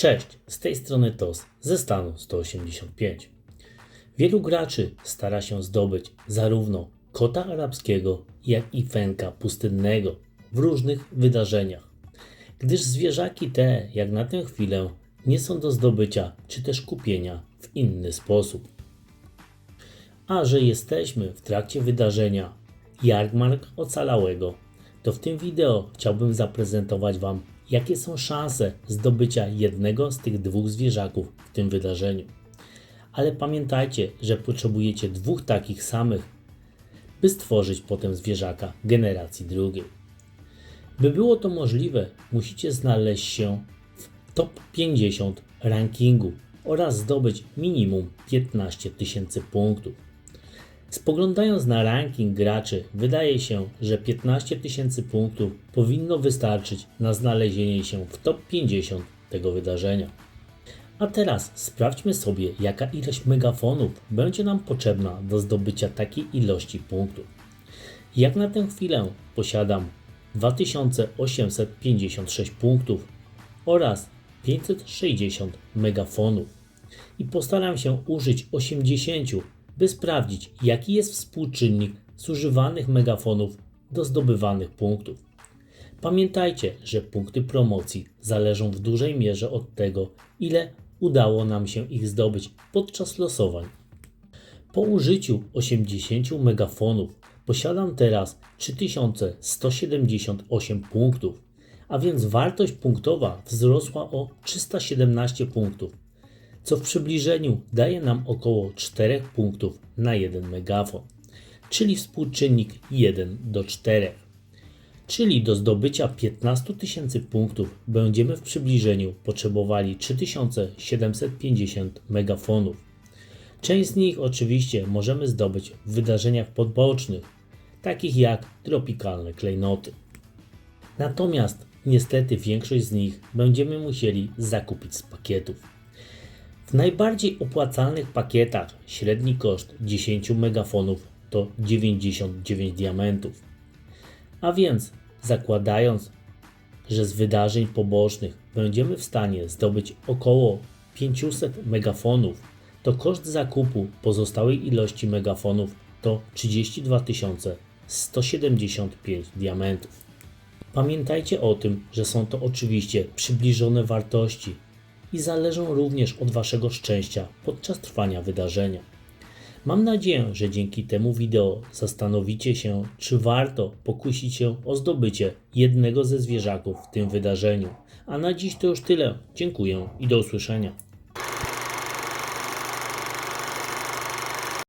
Cześć, z tej strony TOS ze stanu 185. Wielu graczy stara się zdobyć zarówno kota arabskiego, jak i fenka pustynnego w różnych wydarzeniach, gdyż zwierzaki te, jak na tę chwilę, nie są do zdobycia czy też kupienia w inny sposób. A że jesteśmy w trakcie wydarzenia Jarmark Ocalałego, to w tym wideo chciałbym zaprezentować Wam, jakie są szanse zdobycia jednego z tych dwóch zwierzaków w tym wydarzeniu. Ale pamiętajcie, że potrzebujecie dwóch takich samych, by stworzyć potem zwierzaka generacji drugiej. By było to możliwe, musicie znaleźć się w top 50 rankingu oraz zdobyć minimum 15 tysięcy punktów. Spoglądając na ranking graczy, wydaje się, że 15 tysięcy punktów powinno wystarczyć na znalezienie się w top 50 tego wydarzenia. A teraz sprawdźmy sobie, jaka ilość megafonów będzie nam potrzebna do zdobycia takiej ilości punktów. Jak na tę chwilę posiadam 2856 punktów oraz 560 megafonów i postaram się użyć 80, by sprawdzić, jaki jest współczynnik zużywanych megafonów do zdobywanych punktów. Pamiętajcie, że punkty promocji zależą w dużej mierze od tego, ile udało nam się ich zdobyć podczas losowań. Po użyciu 80 megafonów posiadam teraz 3178 punktów, a więc wartość punktowa wzrosła o 317 punktów, co w przybliżeniu daje nam około 4 punktów na 1 megafon, czyli współczynnik 1 do 4. Czyli do zdobycia 15 tysięcy punktów będziemy w przybliżeniu potrzebowali 3750 megafonów. Część z nich oczywiście możemy zdobyć w wydarzeniach podbocznych, takich jak tropikalne klejnoty. Natomiast niestety większość z nich będziemy musieli zakupić z pakietów. W najbardziej opłacalnych pakietach średni koszt 10 megafonów to 99 diamentów. A więc zakładając, że z wydarzeń pobocznych będziemy w stanie zdobyć około 500 megafonów, to koszt zakupu pozostałej ilości megafonów to 32 175 diamentów. Pamiętajcie o tym, że są to oczywiście przybliżone wartości i zależą również od Waszego szczęścia podczas trwania wydarzenia. Mam nadzieję, że dzięki temu wideo zastanowicie się, czy warto pokusić się o zdobycie jednego ze zwierzaków w tym wydarzeniu. A na dziś to już tyle. Dziękuję i do usłyszenia.